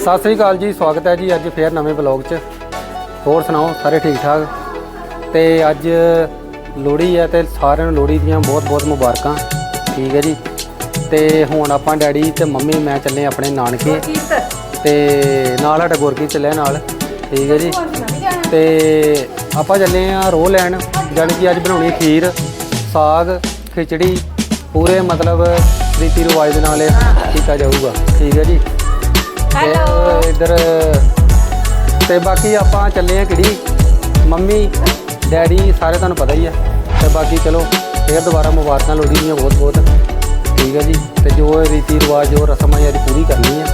ਸਤਿ ਸ੍ਰੀ ਅਕਾਲ ਜੀ, ਸਵਾਗਤ ਹੈ ਜੀ ਅੱਜ ਫੇਰ ਨਵੇਂ ਬਲੌਗ 'ਚ। ਹੋਰ ਸੁਣਾਓ, ਸਾਰੇ ਠੀਕ ਠਾਕ? ਤੇ ਅੱਜ ਲੋਹੜੀ ਹੈ ਤੇ ਸਾਰਿਆਂ ਨੂੰ ਲੋਹੜੀ ਦੀਆਂ ਬਹੁਤ-ਬਹੁਤ ਮੁਬਾਰਕਾਂ। ਠੀਕ ਹੈ ਜੀ। ਤੇ ਹੁਣ ਆਪਾਂ ਡੈਡੀ ਤੇ ਮੰਮੀ, ਮੈਂ ਚੱਲੇ ਆਪਣੇ ਨਾਨਕੇ। ਤੇ ਨਾਲ ਸਾਡਾ ਗੁਰਕੀ ਚੱਲਿਆ ਨਾਲ। ਠੀਕ ਹੈ ਜੀ। ਤੇ ਆਪਾਂ ਚੱਲੇ ਆ ਰੋਹ ਲੈਣ, ਜਾਣੀ ਕਿ ਅੱਜ ਬਣਾਉਣੀ ਖੀਰ, ਸਾਗ, ਖਿਚੜੀ। ਪੂਰੇ ਮਤਲਬ ਰੀਤੀ ਰਿਵਾਜ ਦੇ ਨਾਲ ਇਹ ਕੀਤਾ ਜਾਊਗਾ। ਠੀਕ ਹੈ ਜੀ। ਤੇ ਇੱਧਰ ਤੇ ਬਾਕੀ ਆਪਾਂ ਚੱਲੇ ਆ ਕਿਹੜੀ? ਮੰਮੀ ਡੈਡੀ ਸਾਰੇ ਤੁਹਾਨੂੰ ਪਤਾ ਹੀ ਆ। ਤੇ ਬਾਕੀ ਚਲੋ ਫੇਰ ਦੁਬਾਰਾ ਮੁਬਾਰਕਾਂ ਲੋਹੜੀ ਦੀਆਂ ਬਹੁਤ ਬਹੁਤ। ਠੀਕ ਹੈ ਜੀ। ਤੇ ਜੋ ਰੀਤੀ ਰਿਵਾਜ ਜੋ ਰਸਮਾਂ ਹੈ ਪੂਰੀ ਕਰਨੀ ਆ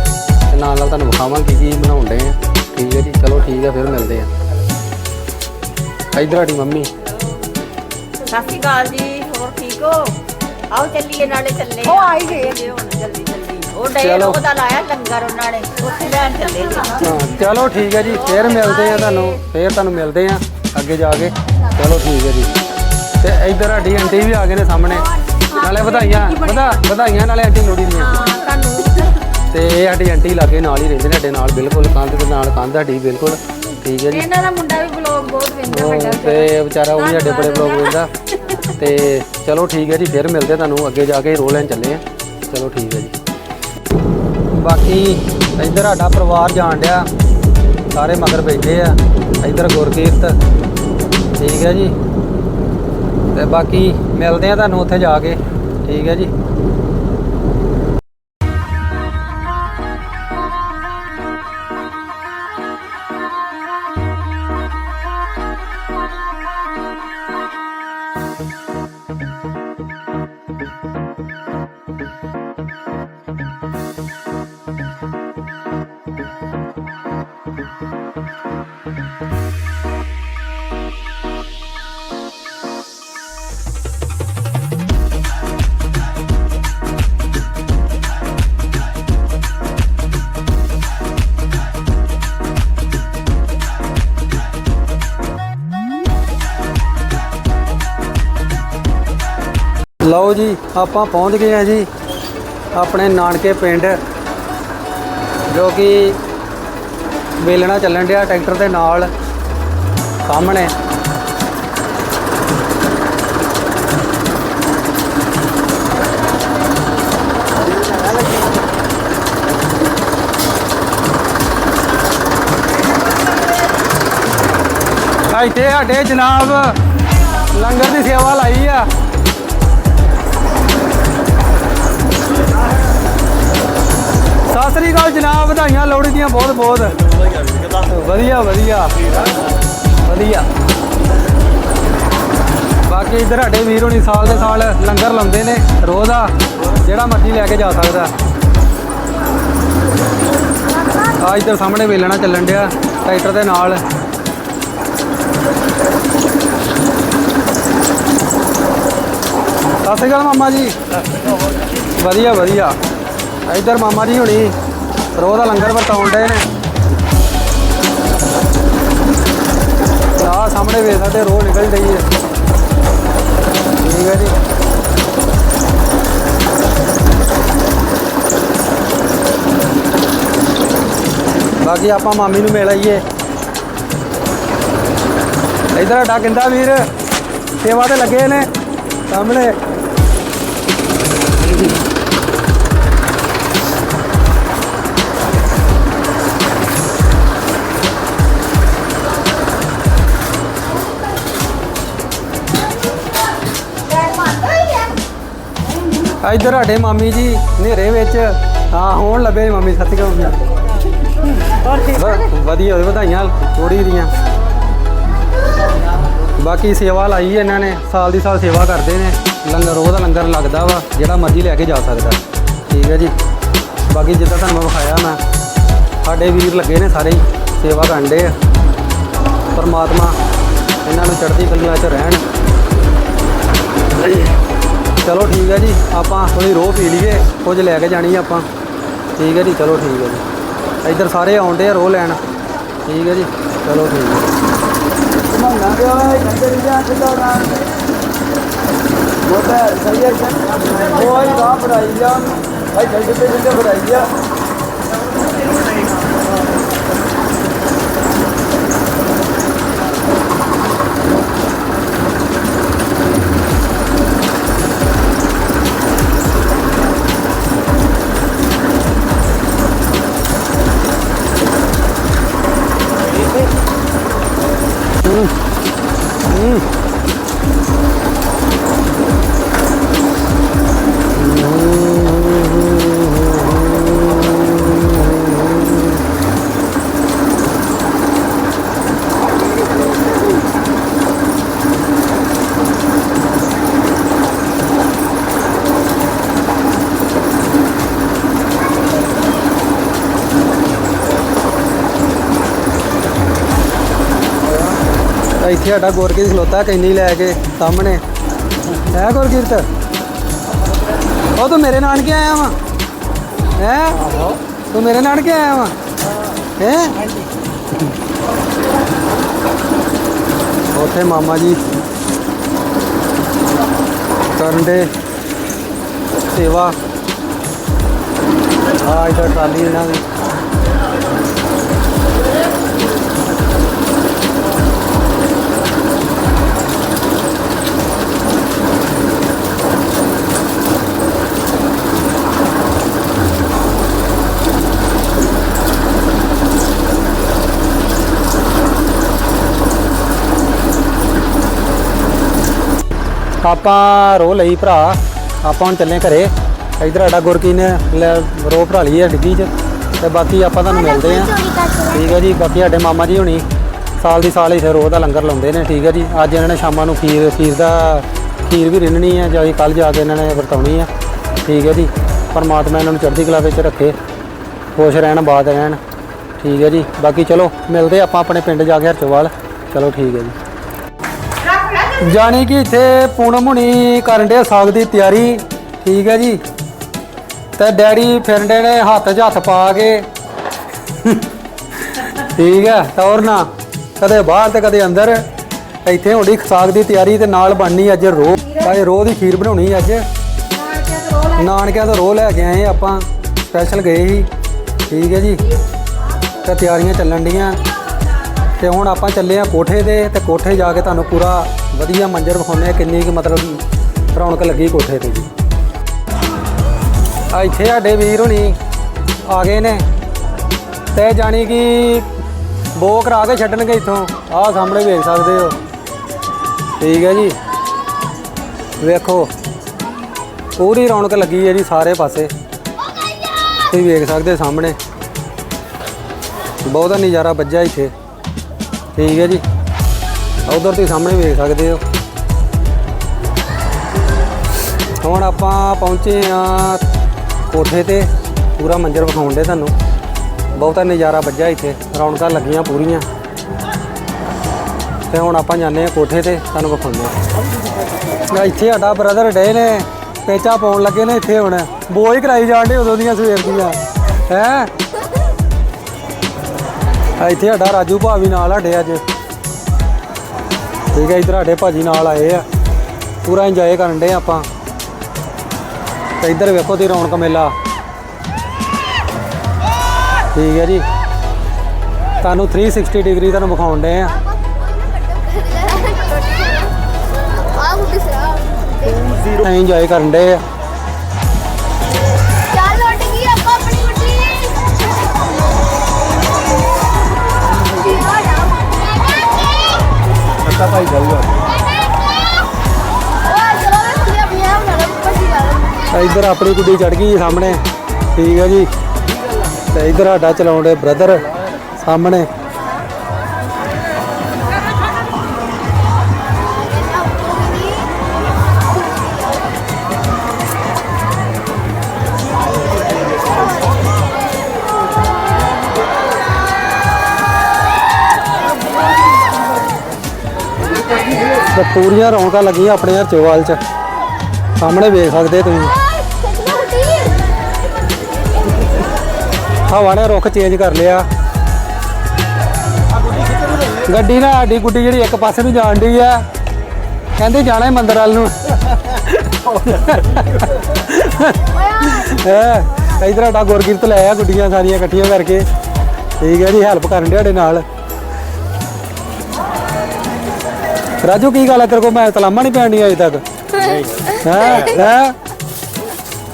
ਤੇ ਨਾਲ ਨਾਲ ਤੁਹਾਨੂੰ ਵਿਖਾਵਾਂਗੇ ਕੀ ਕੀ ਬਣਾਉਂਦੇ ਆ। ਠੀਕ ਹੈ ਜੀ। ਚਲੋ ਠੀਕ ਹੈ ਫਿਰ ਮਿਲਦੇ ਆ। ਇੱਧਰ ਆਡੀ ਮੰਮੀ। ਸਤਿ ਸ਼੍ਰੀ ਅਕਾਲ ਜੀ। ਹੋਰ ਠੀਕ ਹੋ? ਆਓ ਚੱਲੀਏ ਨਾਲੇ ਚੱਲੇ ਉਹ ਆਈ ਗਏ। ਹੁਣ ਜਲਦੀ ਜਲਦੀ। ਉਹ ਡੇ ਚਲੋ। ਉਹਦਾ ਲਾਇਆ ਲੰਗਰ ਉਹਨਾਂ ਨੇ ਉੱਥੇ ਲੈਣ ਚੱਲੇ ਜੀ ਹਾਂ ਚਲੋ ਠੀਕ ਹੈ ਜੀ ਫੇਰ ਮਿਲਦੇ ਆ ਤੁਹਾਨੂੰ ਫੇਰ ਤੁਹਾਨੂੰ ਮਿਲਦੇ ਆ ਅੱਗੇ ਜਾ ਕੇ। ਚਲੋ ਠੀਕ ਹੈ ਜੀ। ਤੇ ਇੱਧਰ ਸਾਡੀ ਆਂਟੀ ਵੀ ਆ ਗਏ ਨੇ ਸਾਹਮਣੇ। ਨਾਲੇ ਵਧਾਈਆਂ ਵਧਾ ਵਧਾਈਆਂ ਨਾਲੇ ਆਂਟੀ ਲੋਹੜੀ ਦੀਆਂ। ਹਾਂ ਤੁਹਾਨੂੰ। ਤੇ ਇਹ ਸਾਡੀ ਆਂਟੀ ਲਾਗੇ ਨਾਲ ਹੀ ਰਹਿੰਦੇ ਨੇ ਸਾਡੇ ਨਾਲ ਬਿਲਕੁਲ ਕੰਧ ਦੇ ਨਾਲ ਕੰਧ ਸਾਡੀ ਬਿਲਕੁਲ। ਠੀਕ ਹੈ ਜੀ। ਇਹਨਾਂ ਦਾ ਮੁੰਡਾ ਵੀ ਬਲੌਗ ਬਹੁਤ ਵੇਂਦਾ ਉਹ ਤੇ ਵਿਚਾਰਾ ਉਹ ਵੀ ਸਾਡੇ ਬੜੇ ਬਲੌਗ ਵੇਖਦਾ। ਤੇ ਚਲੋ ਠੀਕ ਹੈ ਜੀ ਫਿਰ ਮਿਲਦੇ ਆ ਤੁਹਾਨੂੰ ਅੱਗੇ ਜਾ ਕੇ ਰੋਲ ਲੈਣ ਚੱਲੇ ਆ। ਚਲੋ ਠੀਕ ਹੈ ਜੀ। ਬਾਕੀ ਇੱਧਰ ਸਾਡਾ ਪਰਿਵਾਰ ਜਾਣ ਡਿਆ। ਸਾਰੇ ਮਗਰ ਬੈਠੇ ਆ। ਇੱਧਰ ਗੁਰਕੀਰਤ। ਠੀਕ ਹੈ ਜੀ। ਤੇ ਬਾਕੀ ਮਿਲਦੇ ਆ ਤੁਹਾਨੂੰ ਉੱਥੇ ਜਾ ਕੇ। ਠੀਕ ਹੈ ਜੀ। ਲਓ ਜੀ, ਆਪਾਂ ਪਹੁੰਚ ਗਏ ਆ ਜੀ ਆਪਣੇ ਨਾਨਕੇ ਪਿੰਡ, ਜੋ ਕਿ ਵੇਲਣਾ ਚੱਲਣ ਡਿਆ ਟਰੈਕਟਰ ਦੇ ਨਾਲ ਸਾਹਮਣੇ। ਇੱਥੇ ਸਾਡੇ ਜਨਾਬ ਲੰਗਰ ਦੀ ਸੇਵਾ ਲਾਈ ਆ। ਸਤਿ ਸ੍ਰੀ ਅਕਾਲ ਜਨਾਬ, ਵਧਾਈਆਂ, ਲੋਹੜੀ ਦੀਆਂ ਬਹੁਤ ਬਹੁਤ। ਵਧੀਆ ਵਧੀਆ। ਵਧੀਆ। ਬਾਕੀ ਇਧਰ ਸਾਡੇ ਵੀਰ ਹੋਣੀ ਸਾਲ ਦੇ ਸਾਲ ਲੰਗਰ ਲਾਉਂਦੇ ਨੇ, ਰੋਜ਼ ਦਾ ਜਿਹੜਾ ਮਰਜ਼ੀ ਲੈ ਕੇ ਜਾ ਸਕਦਾ। ਆ ਇੱਧਰ ਸਾਹਮਣੇ ਵੇਲਣਾ ਚੱਲਣ ਡਿਆ, ਟਰੈਕਟਰ ਦੇ ਨਾਲ। ਸਤਿ ਸ਼੍ਰੀ ਅਕਾਲ ਮਾਮਾ ਜੀ। ਵਧੀਆ ਵਧੀਆ। ਇੱਧਰ ਮਾਮਾ ਜੀ ਹੁਣੀ ਰੋਹ ਦਾ ਲੰਗਰ ਵਰਤਾਉਣ ਡਏ ਨੇ। ਆਹ ਸਾਹਮਣੇ ਵੇਖ ਸਕਦੇ ਰੋਹ ਨਿਕਲ ਰਹੀ ਹੈ ਠੀਕ ਹੈ ਜੀ। ਬਾਕੀ ਆਪਾਂ ਮਾਮੀ ਨੂੰ ਮਿਲ ਆਈਏ। ਇੱਧਰ ਸਾਡਾ ਕਿੰਦਾ ਵੀਰ, ਸੇਵਾ ਤੇ ਲੱਗੇ ਨੇ। ਸਾਹਮਣੇ ਇੱਧਰ ਸਾਡੇ ਮਾਮੀ ਜੀ ਹਨੇਰੇ ਵਿੱਚ ਹਾਂ ਹੋਣ ਲੱਗੇ ਮਾਮੀ ਸਤਿ ਸ਼੍ਰੀ ਅਕਾਲ ਵਧੀਆ ਵਧਾਈਆਂ ਥੋੜੀ ਦੀਆਂ। ਬਾਕੀ ਸੇਵਾ ਲਾਈ ਇਹਨਾਂ ਨੇ ਸਾਲ ਦੀ ਸਾਲ ਸੇਵਾ ਕਰਦੇ ਨੇ। ਲੰਗਰ ਉਹਦਾ ਲੰਗਰ ਲੱਗਦਾ ਵਾ ਜਿਹੜਾ ਮਰਜ਼ੀ ਲੈ ਕੇ ਜਾ ਸਕਦਾ। ਠੀਕ ਹੈ ਜੀ। ਬਾਕੀ ਜਿੱਦਾਂ ਤੁਹਾਨੂੰ ਵਿਖਾਇਆ ਮੈਂ ਸਾਡੇ ਵੀਰ ਲੱਗੇ ਨੇ ਸਾਰੇ ਹੀ ਸੇਵਾ ਕਰਨ ਦੇ ਆ। ਪਰਮਾਤਮਾ ਇਹਨਾਂ ਨੂੰ ਚੜ੍ਹਦੀ ਕਲਾ 'ਚ ਰਹਿਣ। ਚਲੋ ਠੀਕ ਹੈ ਜੀ, ਆਪਾਂ ਥੋੜੀ ਰੋਹ ਪੀ ਲਈਏ, ਕੁਝ ਲੈ ਕੇ ਜਾਣੀ ਆਪਾਂ। ਠੀਕ ਹੈ ਜੀ, ਚਲੋ ਠੀਕ ਹੈ ਜੀ। ਇੱਧਰ ਸਾਰੇ ਆਉਂਦੇ ਆ ਰੋਹ ਲੈਣ। ਠੀਕ ਹੈ ਜੀ, ਚਲੋ ਠੀਕ ਹੈ। ਘਮਾਉਣਾ ਪਿਆ ਹੋਇਆ ਕੰਦਰ ਜਾਂ ਕਿਦਾਂ ਨਾ ਮੋਟਾ ਸਹੀ ਹੈ ਉਹ ਆਈ ਬਣਾਈ ਜਾ ਭਾਈ ਜਲਦੀ ਤੇ ਜਲਦੀ ਬਣਾਈ ਜਾ ਇੱਥੇ ਸਾਡਾ ਗੁਰਕੀਰਤ ਖਲੋਤਾ, ਕੈਨੀ ਲੈ ਕੇ ਸਾਹਮਣੇ। ਹੈ ਗੁਰਕੀਰਤ ਉਹ ਤੂੰ ਮੇਰੇ ਨਾਨਕੇ ਆਇਆ ਵਾ? ਹੈ? ਤੂੰ ਮੇਰੇ ਨਾਨਕੇ ਆਇਆ ਵਾ? ਹੈ? ਉੱਥੇ ਮਾਮਾ ਜੀ ਕਰਨ ਦੇ ਸੇਵਾ। ਆ ਇਧਰ ਟਰਾਲੀ ਇਹਨਾਂ ਦੀ। ਆਪਾਂ ਰੋ ਲਈ ਭਰਾ ਆਪਾਂ ਹੁਣ ਚੱਲੇ ਘਰੇ। ਇਧਰ ਸਾਡਾ ਗੁਰਕੀ ਨੇ ਲੈ ਰੋ ਭਰਾ ਲਈ ਹੈ ਡਿੱਗੀ 'ਚ। ਤੇ ਬਾਕੀ ਆਪਾਂ ਤੁਹਾਨੂੰ ਮਿਲਦੇ ਆ ਠੀਕ ਹੈ ਜੀ ਬਾਕੀ ਸਾਡੇ ਮਾਮਾ ਜੀ ਹੁਣੀ ਸਾਲ ਦੀ ਸਾਲ ਇੱਥੇ ਰੋਹ ਦਾ ਲੰਗਰ ਲਾਉਂਦੇ ਨੇ ਠੀਕ ਹੈ ਜੀ। ਅੱਜ ਇਹਨਾਂ ਨੇ ਸ਼ਾਮਾਂ ਨੂੰ ਖੀਰ ਖੀਰ ਦਾ ਖੀਰ ਵੀ ਰਿੰਨਣੀ ਹੈ ਜਾਂ ਕੱਲ ਜਾ ਕੇ ਇਹਨਾਂ ਨੇ ਵਰਤਾਉਣੀ ਆ। ਠੀਕ ਹੈ ਜੀ ਪਰਮਾਤਮਾ ਇਹਨਾਂ ਨੂੰ ਚੜ੍ਹਦੀ ਕਲਾ ਵਿੱਚ ਰੱਖੇ। ਖੁਸ਼ ਰਹਿਣ ਬਾਦ ਰਹਿਣ। ਠੀਕ ਹੈ ਜੀ ਬਾਕੀ ਚਲੋ ਮਿਲਦੇ ਆਪਾਂ ਆਪਣੇ ਪਿੰਡ ਜਾ ਕੇ ਹਰਚੋਵਾਲ। ਚਲੋ ਠੀਕ ਹੈ ਜੀ। ਜਾਣੀ ਕਿ ਇੱਥੇ ਪੂਨਮ ਹੁਣੀ ਕਰਨ ਦੇ ਸਾਗ ਦੀ ਤਿਆਰੀ, ਠੀਕ ਹੈ ਜੀ। ਤੇ ਡੈਡੀ ਫਿਰਦੇ ਨੇ ਹੱਥ 'ਚ ਹੱਥ ਪਾ ਕੇ। ਠੀਕ ਹੈ, ਤੌਰ ਨਾ, ਕਦੇ ਬਾਹਰ ਤੇ ਕਦੇ ਅੰਦਰ। ਇੱਥੇ ਹੋਣੀ ਸਾਗ ਦੀ ਤਿਆਰੀ ਤੇ ਨਾਲ ਬਣਨੀ ਅੱਜ ਰੋਹ ਬਾਈ ਰੋਹ ਦੀ ਖੀਰ ਬਣਾਉਣੀ ਅੱਜ। ਨਾਨਕਿਆਂ ਤੋਂ ਰੋਹ ਲੈ ਕੇ ਆਏ ਆਪਾਂ ਸਪੈਸ਼ਲ ਗਏ ਸੀ। ਠੀਕ ਹੈ ਜੀ, ਤੇ ਤਿਆਰੀਆਂ ਚੱਲਣ ਡੀਆਂ। ਤੇ ਹੁਣ ਆਪਾਂ ਚੱਲੇ ਆ ਕੋਠੇ ਤੇ ਤੇ ਕੋਠੇ ਜਾ ਕੇ ਤੁਹਾਨੂੰ ਪੂਰਾ ਵਧੀਆ ਮੰਜ਼ਰ ਵਿਖਾਉਂਦੇ ਆ, ਕਿੰਨੀ ਕਿ ਮਤਲਬ ਰੌਣਕ ਲੱਗੀ ਕੋਠੇ ਤੇ ਜੀ। ਆ ਇੱਥੇ ਸਾਡੇ ਵੀਰ ਹੁਣੀ ਆ ਗਏ ਨੇ ਤੇ ਜਾਣੀ ਕਿ ਬੋ ਕਰਾ ਕੇ ਛੱਡਣਗੇ ਇੱਥੋਂ। ਆਹ ਸਾਹਮਣੇ ਵੇਖ ਸਕਦੇ ਹੋ। ਠੀਕ ਹੈ ਜੀ। ਵੇਖੋ, ਪੂਰੀ ਰੌਣਕ ਲੱਗੀ ਹੈ ਜੀ ਸਾਰੇ ਪਾਸੇ। ਤੁਸੀਂ ਵੇਖ ਸਕਦੇ ਸਾਹਮਣੇ। ਬਹੁਤਾ ਨਜ਼ਾਰਾ ਵੱਜਾ ਇੱਥੇ। ਠੀਕ ਹੈ ਜੀ। ਉਧਰ ਤੁਸੀਂ ਸਾਹਮਣੇ ਵੇਖ ਸਕਦੇ ਹੋ। ਹੁਣ ਆਪਾਂ ਪਹੁੰਚੇ ਆ ਕੋਠੇ ਤੇ। ਪੂਰਾ ਮੰਜ਼ਰ ਵਿਖਾਉਣ ਦੇ ਤੁਹਾਨੂੰ। ਬਹੁਤਾ ਨਜ਼ਾਰਾ ਵੱਜਾ ਇੱਥੇ। ਰੌਣਕਾਂ ਲੱਗੀਆਂ ਪੂਰੀਆਂ। ਤੇ ਹੁਣ ਆਪਾਂ ਜਾਂਦੇ ਆ ਕੋਠੇ ਤੇ। ਤੁਹਾਨੂੰ ਵਿਖਾਉਂਦੇ ਆ ਇੱਥੇ ਸਾਡਾ ਬ੍ਰਦਰ ਡੇ ਨੇ। ਪੇਚਾ ਪਾਉਣ ਲੱਗੇ ਨੇ ਇੱਥੇ ਹੁਣ। ਬੋਝ ਕਰਾਈ ਜਾਣ ਡੇ ਉਦੋਂ ਦੀਆਂ ਸਵੇਰ ਦੀਆਂ। ਹੈ? ਇੱਥੇ ਸਾਡਾ ਰਾਜੂ ਭਾਵੀ ਨਾਲ ਸਾਡੇ ਅੱਜ। ਠੀਕ ਹੈ ਇਧਰ ਸਾਡੇ ਭਾਜੀ ਨਾਲ ਆਏ ਆ। ਪੂਰਾ ਇੰਜੋਏ ਕਰਨ ਦੇ ਆਪਾਂ। ਤੇ ਇੱਧਰ ਵੇਖੋ ਤੇ ਰੌਣਕ ਮੇਲਾ। ਠੀਕ ਹੈ ਜੀ। ਤੁਹਾਨੂੰ 360 ਡਿਗਰੀ ਤੁਹਾਨੂੰ ਵਿਖਾਉਣ ਦੇ ਆ। ਇੰਜੋਏ ਕਰਨ ਦੇ ਆ। ਅੱਛਾ ਭਾਈ ਜਾਊਗਾ ਤਾਂ ਇੱਧਰ ਆਪਣੀ ਗੁੱਡੀ ਚੜ ਗਈ ਸਾਹਮਣੇ। ਠੀਕ ਹੈ ਜੀ। ਤੇ ਇੱਧਰ ਸਾਡਾ ਚਲਾਉਂਦੇ ਬ੍ਰਦਰ ਸਾਹਮਣੇ। ਤੇ ਪੂਰੀਆਂ ਰੌਣਕਾਂ ਲੱਗੀਆਂ ਆਪਣੇ ਹਰਚੋਵਾਲ ਚ ਸਾਹਮਣੇ ਵੇਖ ਸਕਦੇ ਤੁਸੀਂ। ਹਵਾ ਨੇ ਰੁੱਖ ਚੇਂਜ ਕਰ ਲਿਆ। ਗੱਡੀ ਨਾ ਸਾਡੀ ਗੁੱਡੀ ਜਿਹੜੀ ਇੱਕ ਪਾਸੇ ਨੂੰ ਜਾਣ ਡਈ ਆ। ਕਹਿੰਦੇ ਜਾਣਾ ਹੈ ਮੰਦਰ ਵੱਲ ਨੂੰ। ਹੈ ਇਧਰ ਸਾਡਾ ਗੁਰਕੀਰਤ ਲੈ ਆ ਗੁੱਡੀਆਂ ਸਾਰੀਆਂ ਇਕੱਠੀਆਂ ਕਰਕੇ। ਠੀਕ ਹੈ ਜੀ ਹੈਲਪ ਕਰਨ ਦੇ ਸਾਡੇ ਨਾਲ। ਰਾਜੂ ਕੀ ਗੱਲ ਹੈ ਤੇਰੇ ਕੋਲ ਮੈਂ ਤਲਾਮਾ ਨਹੀਂ ਪੈਣੀ ਅਜੇ ਤੱਕ। ਹੈ? ਹੈ?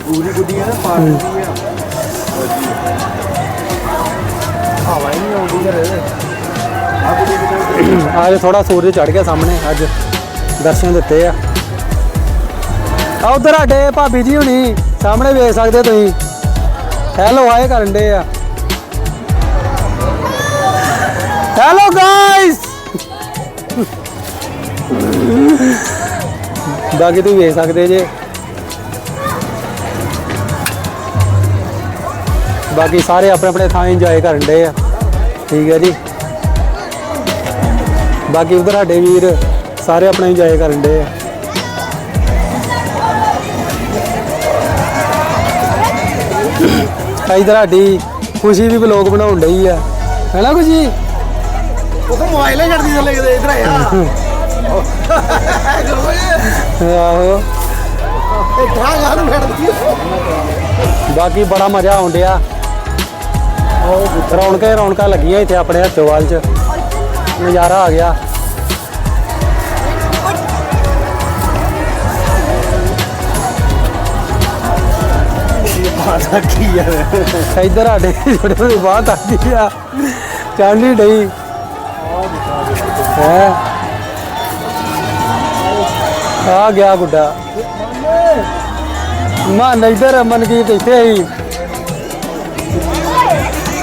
ਪੂਰੀ ਗੁੱਡੀ ਹੈ ਨਾ ਦੀ ਆ। ਹਵਾ ਹੀ ਨਹੀਂ ਆਉਂਦੀ ਘਰੇ। ਆ ਗੁੱਡੀ ਕਿਤੇ ਅੱਜ ਥੋੜਾ ਸੂਰਜ ਚੜ ਗਿਆ ਸਾਹਮਣੇ ਅੱਜ। ਦਰਸ਼ਨ ਦਿੱਤੇ ਆ। ਆ ਉਧਰ ਸਾਡੇ ਭਾਬੀ ਜੀ ਹੁਣੀ ਸਾਹਮਣੇ ਵੇਖ ਸਕਦੇ ਤੁਸੀਂ। ਹੈਲੋ ਹਾਏ ਕਰਨ ਦੇ ਆ। ਹੈਲੋ ਗਾਇਸ ਬਾਕੀ ਤੁਸੀਂ ਵੇਖ ਸਕਦੇ ਜੇ। ਬਾਕੀ ਸਾਰੇ ਆਪਣੇ ਆਪਣੇ ਥਾਂ ਇੰਜੋਏ ਕਰਨ ਦੇ ਆ। ਠੀਕ ਹੈ ਜੀ। ਬਾਕੀ ਉਧਰ ਸਾਡੇ ਵੀਰ ਸਾਰੇ ਆਪਣਾ ਇੰਜੋਏ ਕਰਨ ਦੇ ਆ। ਇਧਰ ਸਾਡੀ ਖੁਸ਼ੀ ਵੀ ਵਲੋਗ ਬਣਾਉਣ ਡਈ ਆ। ਹੈਨਾ ਖੁਸ਼ੀ? ਉਹ ਤਾਂ ਮੋਬਾਈਲ ਹੀ ਛੱਡਦੀ ਥੱਲੇ ਕਿਤੇ, ਇਧਰ ਆਇਆ ਆਹੋ। ਇਹ ਗਾਂ ਗਾਂ ਨੂੰ ਛੱਡਦੀ ਬਾਕੀ ਬੜਾ ਮਜ਼ਾ ਆਉਣ ਰੌਣਕਾਂ ਰੌਣਕਾਂ ਲੱਗੀਆਂ ਇੱਥੇ ਆਪਣੇ ਹੱਥੋਵਾਲ 'ਚ। ਨਜ਼ਾਰਾ ਆ ਗਿਆ। ਬਾਸਾ ਕੀ ਯਾਰ ਇੱਧਰ ਸਾਡੇ ਛੋਟੇ ਛੋਟੇ ਬਾਤ ਆਦੀ ਆ। ਚਾਂਦੀ ਡਈ। ਹੈ? ਆ ਗਿਆ ਗੁੱਡਾ। ਮਾਨ ਇੱਧਰ ਮਨਕੀਤ ਇੱਥੇ ਹੀ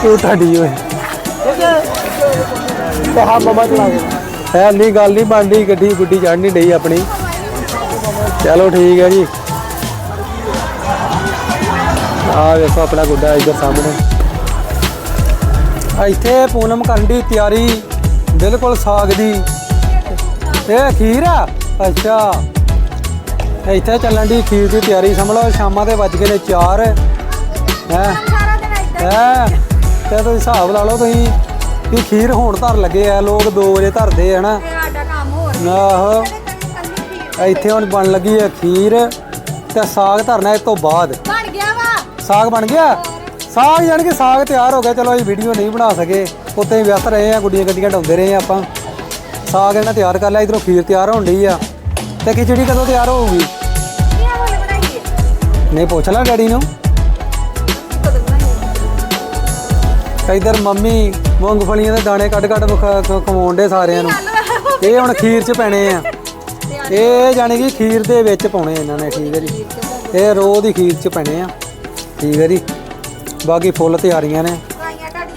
ਤੂੰ ਤੁਹਾਡੀ ਓਏ। ਕਹਾ ਮਮਾ ਚਲਾ ਹੈ ਨਹੀਂ ਗੱਲ ਨਹੀਂ ਬਣਦੀ ਗੱਡੀ ਗੁੱਡੀ ਚੜ੍ਹਨੀ ਡਈ ਆਪਣੀ। ਚਲੋ ਠੀਕ ਹੈ ਜੀ। ਆ ਵੇਖੋ ਆਪਣਾ ਗੁੱਡਾ ਇੱਧਰ ਸਾਹਮਣੇ। ਆ ਇੱਥੇ ਪੂਨਮ ਕਰਨ ਦੀ ਤਿਆਰੀ ਬਿਲਕੁਲ ਸਾਗ ਦੀ। ਇਹ ਖੀਰ ਆ? ਅੱਛਾ। ਇੱਥੇ ਚੱਲਣ ਦੀ ਖੀਰ ਦੀ ਤਿਆਰੀ ਲਓ ਸ਼ਾਮਾਂ ਦੇ ਵੱਜ ਗਏ ਨੇ 4 ਹੈ? ਹੈ ਤੇ ਤੁਸੀਂ ਹਿਸਾਬ ਲਾ ਲਓ ਤੁਸੀਂ ਕਿ ਖੀਰ ਹੋਣ ਧਰ ਲੱਗੇ ਆ ਲੋਕ 2 ਵਜੇ ਧਰਦੇ ਆ ਨਾ ਸਾਡਾ ਕੰਮ ਹੋਰ ਆਹੋ। ਇੱਥੇ ਹੁਣ ਬਣ ਲੱਗੀ ਹੈ ਖੀਰ ਤੇ ਸਾਗ ਧਰਨਾ ਇਸ ਤੋਂ ਬਾਅਦ। ਬਣ ਗਿਆ ਵਾ। ਸਾਗ ਬਣ ਗਿਆ? ਸਾਗ ਜਾਣ ਕੇ ਸਾਗ ਤਿਆਰ ਹੋ ਗਿਆ। ਚਲੋ ਇਹ ਵੀਡੀਓ ਨਹੀਂ ਬਣਾ ਸਕੇ। ਉੱਤੇ ਹੀ ਵਿਅਸਤ ਰਹੇ ਆ ਗੁੱਡੀਆਂ ਗੱਡੀਆਂ ਡਾਉਂਦੇ ਰਹੇ ਆ ਆਪਾਂ। ਸਾਗ ਇਹਨਾਂ ਤਿਆਰ ਕਰ ਲਿਆ ਇਧਰੋਂ ਖੀਰ ਤਿਆਰ ਹੋਣ ਡਈ ਆ। ਤੇ ਖਿਚੜੀ ਕਦੋਂ ਤਿਆਰ ਹੋਊਗੀ? ਨਹੀਂ, ਪੁੱਛ ਲਾ ਡੈਡੀ ਨੂੰ। ਕਦੋਂ ਬਣਾਈਏ ਇਧਰ ਮੰਮੀ ਮੂੰਗਫਲੀਆਂ ਦੇ ਦਾਣੇ ਕੱਢ ਕੱਢ ਵਿਖਾ- ਖ- ਖਵਾਉਣ ਦੇ ਸਾਰਿਆਂ ਨੂੰ। ਇਹ ਹੁਣ ਖੀਰ 'ਚ ਪੈਣੇ ਆ। ਇਹ ਜਾਣੀ ਕਿ ਖੀਰ ਦੇ ਵਿੱਚ ਪਾਉਣੇ ਇਹਨਾਂ ਨੇ, ਠੀਕ ਹੈ ਜੀ। ਇਹ ਰੋਹ ਦੀ ਖੀਰ 'ਚ ਪੈਣੇ ਆ, ਠੀਕ ਹੈ ਜੀ। ਬਾਕੀ ਫੁੱਲ ਤਿਆਰੀਆਂ ਨੇ।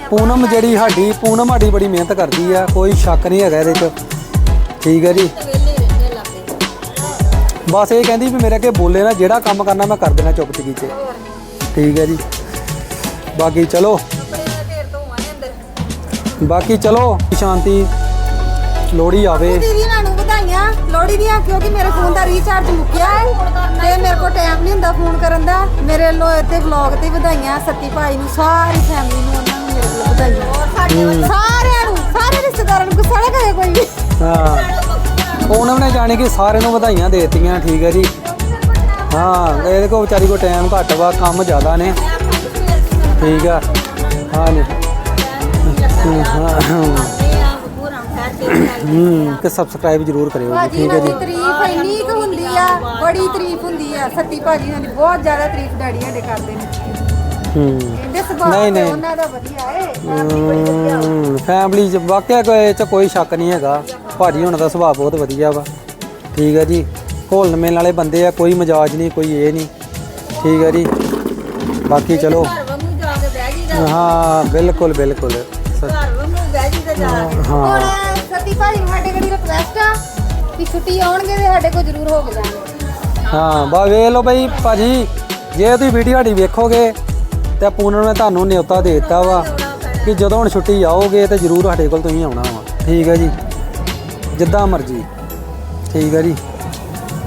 ਪੂਨਮ ਜਿਹੜੀ ਸਾਡੀ, ਪੂਨਮ ਸਾਡੀ ਬੜੀ ਮਿਹਨਤ ਕਰਦੀ ਆ, ਕੋਈ ਸ਼ੱਕ ਨਹੀਂ ਹੈਗਾ ਇਹਦੇ 'ਚ। ਠੀਕ ਹੈ ਜੀ। ਬਸ ਇਹ ਕਹਿੰਦੀ ਵੀ ਮੇਰੇ ਅੱਗੇ ਬੋਲੇ ਨਾ ਜਿਹੜਾ ਕੰਮ ਕਰਨਾ ਮੈਂ ਕਰ ਦੇਣਾ ਚੁੱਪ ਚੁਪੀਤੇ ਠੀਕ ਹੈ ਜੀ। ਬਾਕੀ ਚਲੋ। ਬਾਕੀ ਚਲੋ ਸ਼ਾਂਤੀ ਲੋੜੀ ਆਵੇ। ਦੀਦੀ ਨਾਲ ਨੂੰ ਵਧਾਈਆਂ। ਲੋੜੀ ਦੀਆਂ ਕਿਉਂਕਿ ਮੇਰੇ ਫੋਨ ਦਾ ਰੀਚਾਰਜ ਮੁੱਕਿਆ ਹੈ। ਤੇ ਮੇਰੇ ਕੋਲ ਟਾਈਮ ਨਹੀਂ ਹੁੰਦਾ ਫੋਨ ਕਰਨ ਦਾ। ਮੇਰੇ ਲੋ ਤੇ ਵਲੌਗ ਤੇ ਵਧਾਈਆਂ ਸੱਤੀ ਭਾਈ ਨੂੰ ਸਾਰੀ ਫੈਮਿਲੀ ਨੂੰ ਉਹਨਾਂ ਨੂੰ ਮੇਰੇ ਕੋਲ ਵਧਾਈਆਂ। ਸਾਰਿਆਂ ਨੂੰ ਸਾਰੇ ਰਿਸ਼ਤੇਦਾਰਾਂ ਨੂੰ ਨਾ ਕਰੇ ਕੋਈ ਹਾਂ। ਪੂਨਮ ਨੇ ਜਾਣੀ ਕਿ ਸਾਰਿਆਂ ਨੂੰ ਵਧਾਈਆਂ ਦੇ ਦਿੱਤੀਆਂ ਠੀਕ ਹੈ ਜੀ। ਹਾਂ ਇਹਦੇ ਕੋਲ ਵਿਚਾਰੀ ਕੋਲ ਟਾਈਮ ਘੱਟ ਵਾ ਕੰਮ ਜ਼ਿਆਦਾ ਨੇ। ਠੀਕ ਆ। ਹਾਂ ਜੀ। ਹਾਂ ਤੇ ਸਬਸਕ੍ਰਾਈਬ ਜ਼ਰੂਰ ਕਰਿਓ ਜੀ ਠੀਕ ਹੈ ਜੀ ਦੀ ਤਾਰੀਫ ਇੰਨੀ ਕੁ ਹੁੰਦੀ ਆ ਬੜੀ ਤਾਰੀਫ ਹੁੰਦੀ ਆ ਸੱਤੀ ਭਾਜੀ ਦੀ ਬਹੁਤ ਜ਼ਿਆਦਾ ਤਾਰੀਫ ਡੈਡੀ ਸਾਡੇ ਕਰਦੇ ਨੇ। ਹੂੰ। ਕਹਿੰਦੇ ਸੁਭਾਅ ਨਹੀਂ, ਤੇ ਨਹੀਂ। ਉਹਨਾਂ ਦਾ ਵਧੀਆ ਏ। ਫੈਮਿਲੀ ਚ ਵਾਕਿਆ ਕੋਈ ਚ ਕੋਈ ਸ਼ੱਕ ਨਹੀਂ ਹੈਗਾ। ਭਾਜੀ ਹੁਣ ਦਾ ਸੁਭਾਅ ਬਹੁਤ ਵਧੀਆ ਵਾ। ਠੀਕ ਹੈ ਜੀ। ਘੋਲਣ ਮੇਲ ਵਾਲੇ ਬੰਦੇ ਆ ਕੋਈ ਮਜਾਜ ਨਹੀਂ ਕੋਈ ਇਹ ਨਹੀਂ। ਠੀਕ ਹੈ ਜੀ। ਬਾਕੀ ਚਲੋ। ਘਰ ਵਾਂਗੂ ਜਾ ਕੇ ਬਹਿ ਜੀਦਾ ਹਾਂ ਬਿਲਕੁਲ ਬਿਲਕੁਲ। ਸ- ਘਰ ਵਾਂਗੂ ਬਹਿ ਜੀਦਾ ਜਾ ਕੇ। ਹਾਂ। ਹੁਣ ਸੱਤੀ ਭਾਜੀ ਨੂੰ ਸਾਡੇ ਕੋਲ ਰਿਕਵੈਸਟ ਆ ਕਿ ਛੁੱਟੀ ਆਉਣਗੇ ਤੇ ਸਾਡੇ ਕੋਲ ਜ਼ਰੂਰ ਹੋ ਕੇ ਜਾਣਗੇ ਹਾਂ ਬਾ ਵੇਖ ਲਓ ਬਈ ਭਾਜੀ ਜੇ ਤੁਸੀਂ ਵੀਡੀਓ ਸਾਡੀ ਵੇਖੋਗੇ ਤੇ ਪੂਨਮ ਨੇ ਤੁਹਾਨੂੰ ਨਿਯੋਤਾ ਦੇ ਦਿੱਤਾ ਵਾ ਕਿ ਜਦੋਂ ਹੁਣ ਛੁੱਟੀ ਆਓਗੇ ਤੇ ਜ਼ਰੂਰ ਸਾਡੇ ਕੋਲ ਤੁਸੀਂ ਆਉਣਾ ਵਾ। ਠੀਕ ਹੈ ਜੀ? ਜਿੱਦਾਂ ਮਰਜ਼ੀ। ਠੀਕ ਹੈ ਜੀ?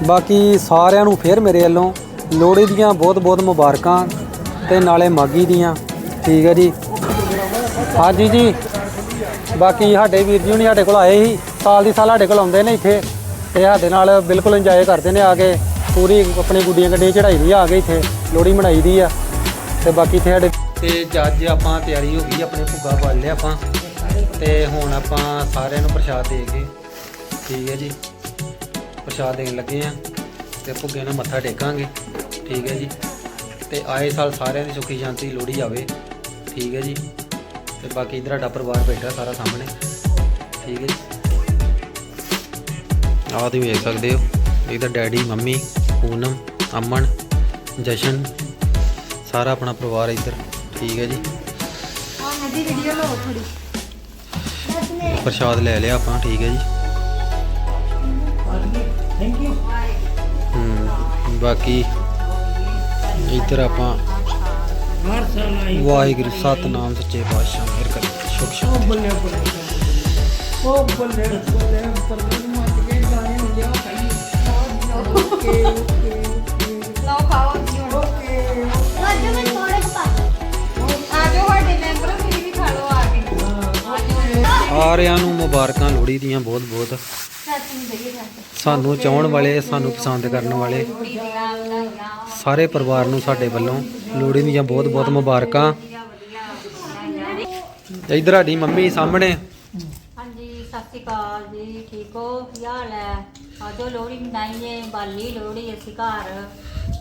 ਬਾਕੀ ਸਾਰਿਆਂ ਨੂੰ ਫੇਰ ਮੇਰੇ ਵੱਲੋਂ ਲੋਹੜੀ ਦੀਆਂ ਬਹੁਤ ਬਹੁਤ ਮੁਬਾਰਕਾਂ ਤੇ ਨਾਲੇ ਮਾਗੀ ਦੀਆਂ। ਠੀਕ ਹੈ ਜੀ? ਹਾਂਜੀ ਜੀ। ਬਾਕੀ ਸਾਡੇ ਵੀਰ ਜੀ ਹੁਣੀ ਸਾਡੇ ਕੋਲ ਆਏ ਸੀ। ਸਾਲ ਦੀ ਸਾਲ ਸਾਡੇ ਕੋਲ ਆਉਂਦੇ ਨੇ ਇੱਥੇ ਤੇ ਸਾਡੇ ਨਾਲ ਬਿਲਕੁਲ ਇੰਜੋਏ ਕਰਦੇ ਨੇ ਆ ਕੇ। ਪੂਰੀ ਆਪਣੀ ਗੁੱਡੀਆਂ ਗੱਡੀਆਂ ਚੜਾਈ ਦੀ ਆ ਆ ਕੇ ਇੱਥੇ ਲੋਹੜੀ ਮਨਾਈ ਦੀ ਆ। ਤੇ ਬਾਕੀ ਇੱਥੇ ਸਾਡੇ ਤੇ ਜੱਜ ਆਪਾਂ ਤਿਆਰੀ ਹੋ ਗਈ, ਆਪਣੇ ਭੁੱਗਾ ਪਾ ਲਿਆ ਆਪਾਂ। ਤੇ ਹੁਣ ਆਪਾਂ ਸਾਰਿਆਂ ਨੂੰ ਪ੍ਰਸ਼ਾਦ ਦੇ ਕੇ, ਠੀਕ ਹੈ ਜੀ, ਪ੍ਰਸ਼ਾਦ ਦੇਣ ਲੱਗੇ ਆ ਤੇ ਭੁੱਗੇ ਨੂੰ ਮੱਥਾ ਟੇਕਾਂਗੇ, ਠੀਕ ਹੈ ਜੀ। ਤੇ ਆਏ ਸਾਲ ਸਾਰਿਆਂ ਦੀ ਸੁਖੀ ਸ਼ਾਂਤੀ ਲੋਹੜੀ ਆਵੇ, ਠੀਕ ਹੈ ਜੀ। ਤੇ ਬਾਕੀ ਇਧਰ ਸਾਡਾ ਪਰਿਵਾਰ ਬੈਠਾ ਸਾਰਾ ਸਾਹਮਣੇ, ਠੀਕ ਹੈ ਜੀ। ਆਹ ਤੁਸੀਂ ਵੇਖ ਸਕਦੇ ਹੋ ਇਧਰ ਡੈਡੀ, ਮੰਮੀ, ਪੂਨਮ, ਅਮਨ, ਜਸ਼ਨ ਸਾਰਾ ਆਪਣਾ ਪਰਿਵਾਰ ਇੱਧਰ ਠੀਕ ਹੈ ਜੀ। ਹਾਂ ਨਦੀ ਵੀਡੀਓ ਲਓ ਥੋੜੀ ਪ੍ਰਸ਼ਾਦ ਲੈ ਲਿਆ ਆਪਾਂ ਠੀਕ ਹੈ ਜੀ। ਹੂੰ ਬਾਕੀ ਇੱਧਰ ਆਪਾਂ ਵਾਹਿਗੁਰੂ ਸਤਨਾਮ ਸੱਚੇ ਪਾਤਸ਼ਾਹ ਮਿਹਰ ਕਰੇ ਸੁਖ ਸ਼ਾਂਤੀ ਉਹ ਬੱਲੇ ਬੱਲੇ ਪਰਲੇ ਨੂੰ ਮੱਟ ਕੇ ਗਾਣੇ ਹੁੰਦੇ ਆ ਕਹੀ ਮੈਂ ਥੋੜੇ ਪਾ ਕੇ। ਸਾਰਿਆਂ ਨੂੰ ਮੁਬਾਰਕਾਂ ਲੋਹੜੀ ਦੀਆਂ ਬਹੁਤ ਬਹੁਤ। ਸਾਨੂੰ ਚਾਹਣ ਵਾਲੇ ਸਾਨੂੰ ਪਸੰਦ ਕਰਨ ਵਾਲੇ। ਸਾਰੇ ਪਰਿਵਾਰ ਨੂੰ ਸਾਡੇ ਵੱਲੋਂ ਲੋਹੜੀ ਦੀਆਂ ਬਹੁਤ ਬਹੁਤ ਮੁਬਾਰਕਾਂ। ਇਧਰ ਸਾਡੀ ਮੰਮੀ ਸਾਹਮਣੇ। ਹਾਂਜੀ ਸਤਿ ਸ਼੍ਰੀ ਅਕਾਲ ਜੀ। ਠੀਕ ਹੋ? ਕੀ ਹਾਲ ਹੈ? ਆਜੋ ਲੋਹੜੀ ਮਨਾਈਏ। ਬਾਲੀ ਲੋਹੜੀ ਅਸੀਂ ਘਰ।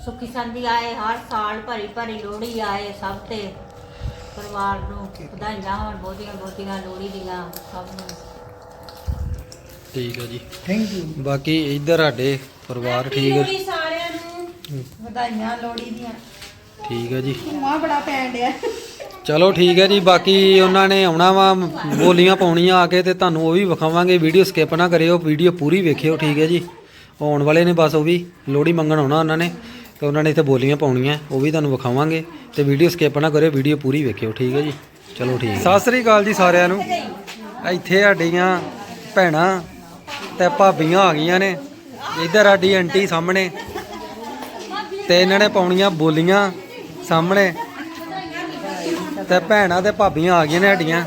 ਸੁੱਖੀ ਸੰਦੀ ਆਏ ਹਰ ਸਾਲ ਭਰੀ ਭਰੀ ਲੋਹੜੀ ਆਏ ਸਭ ਤੇ ਪਰਿਵਾਰ ਨੂੰ ਵਧਾਈਆਂ ਹੋਣ ਬਹੁਤੀਆਂ ਬਹੁਤੀਆਂ ਲੋਹੜੀ ਦੀਆਂ ਸਭ ਨੂੰ। ਠੀਕ ਹੈ ਜੀ। ਥੈਂਕ ਯੂ ਬਾਕੀ ਇਧਰ ਸਾਡੇ ਪਰਿਵਾਰ ਠੀਕ ਹੈ ਸਾਰਿਆਂ ਨੂੰ। ਵਧਾਈਆਂ ਲੋੜੀ ਦੀਆਂ। ਠੀਕ ਹੈ ਜੀ। ਧੂਆਂ ਬੜਾ ਪੈਣ ਡਿਆ। ਚਲੋ ਠੀਕ ਹੈ ਜੀ ਬਾਕੀ ਉਹਨਾਂ ਨੇ ਆਉਣਾ ਵਾ ਬੋਲੀਆਂ ਪਾਉਣੀਆਂ ਆ ਕੇ ਤੇ ਤੁਹਾਨੂੰ ਉਹ ਵੀ ਵਿਖਾਵਾਂਗੇ। ਵੀਡੀਓ ਸਕਿਪ ਨਾ ਕਰਿਓ ਵੀਡੀਓ ਪੂਰੀ ਵੇਖਿਓ ਠੀਕ ਹੈ ਜੀ। ਆਉਣ ਵਾਲੇ ਨੇ ਬਸ ਉਹ ਵੀ ਲੋਹੜੀ ਮੰਗਣ ਆਉਣਾ ਉਹਨਾਂ ਨੇ। ਤੇ ਉਹਨਾਂ ਨੇ ਇੱਥੇ ਬੋਲੀਆਂ ਪਾਉਣੀਆਂ, ਉਹ ਵੀ ਤੁਹਾਨੂੰ ਵਿਖਾਵਾਂਗੇ ਤੇ ਵੀਡੀਓ ਸਕਿਪ ਨਾ ਕਰਿਓ ਵੀਡੀਓ ਪੂਰੀ ਵੇਖਿਓ, ਠੀਕ ਹੈ ਜੀ? ਚਲੋ ਠੀਕ ਸਤਿ ਸ੍ਰੀ ਅਕਾਲ ਜੀ ਸਾਰਿਆਂ ਨੂੰ। ਇੱਥੇ ਸਾਡੀਆਂ ਭੈਣਾਂ ਤੇ ਭਾਬੀਆਂ ਆ ਗਈਆਂ ਨੇ। ਇੱਧਰ ਸਾਡੀ ਆਂਟੀ ਸਾਹਮਣੇ ਤੇ ਇਹਨਾਂ ਨੇ ਪਾਉਣੀਆਂ ਬੋਲੀਆਂ ਸਾਹਮਣੇ ਤੇ ਭੈਣਾਂ ਤੇ ਭਾਬੀਆਂ ਆ ਗਈਆਂ ਨੇ ਸਾਡੀਆਂ।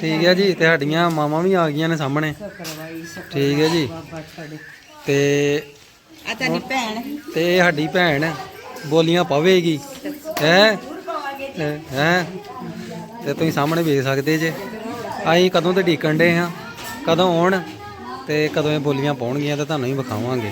ਠੀਕ ਹੈ ਜੀ, ਤੇ ਸਾਡੀਆਂ ਮਾਵਾਂ ਵੀ ਆ ਗਈਆਂ ਨੇ ਸਾਹਮਣੇ। ਠੀਕ ਹੈ ਜੀ। ਤੇ ਆ ਭੈਣ। ਤੇ ਇਹ ਸਾਡੀ ਭੈਣ ਬੋਲੀਆਂ ਪਾਵੇਗੀ। ਹੈ? ਹੈ ਤੇ ਤੁਸੀਂ ਸਾਹਮਣੇ ਵੇਖ ਸਕਦੇ ਜੇ। ਅਸੀਂ ਕਦੋਂ ਤੇ ਢੀਕਣ ਡੇ ਆ ਕਦੋਂ ਆਉਣ ਤੇ ਕਦੋਂ ਇਹ ਬੋਲੀਆਂ ਪਾਉਣਗੀਆਂ ਤੇ ਤੁਹਾਨੂੰ ਹੀ ਵਿਖਾਵਾਂਗੇ।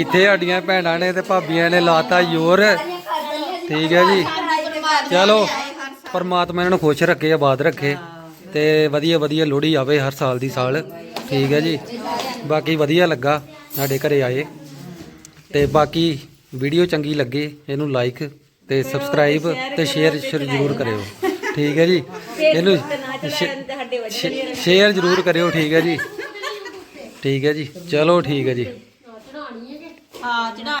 ਇੱਥੇ ਸਾਡੀਆਂ ਭੈਣਾਂ ਨੇ ਤੇ ਭਾਬੀਆਂ ਨੇ ਲਾਤਾ ਜ਼ੋਰ। ਠੀਕ ਹੈ ਜੀ। ਚਲੋ, ਪਰਮਾਤਮਾ ਇਹਨਾਂ ਨੂੰ ਖੁਸ਼ ਰੱਖੇ, ਆਬਾਦ ਰੱਖੇ ਤੇ ਵਧੀਆ ਵਧੀਆ ਲੋਹੜੀ ਆਵੇ ਹਰ ਸਾਲ ਦੀ ਸਾਲ। ਠੀਕ ਹੈ ਜੀ। ਬਾਕੀ ਵਧੀਆ ਲੱਗਾ ਸਾਡੇ ਘਰੇ ਆਏ ਤੇ ਬਾਕੀ ਵੀਡੀਓ ਚੰਗੀ ਲੱਗੇ ਇਹਨੂੰ ਲਾਈਕ ਤੇ ਸਬਸਕ੍ਰਾਈਬ ਤੇ ਸ਼ੇਅਰ ਜ਼ਰੂਰ ਕਰਿਓ। ਠੀਕ ਹੈ ਜੀ। ਇਹਨੂੰ ਸ਼ੇਅਰ ਜ਼ਰੂਰ ਕਰਿਓ, ਠੀਕ ਹੈ ਜੀ। ਠੀਕ ਹੈ ਜੀ। ਚਲੋ, ਠੀਕ ਹੈ ਜੀ। ਹਾਂ ਚੜਾ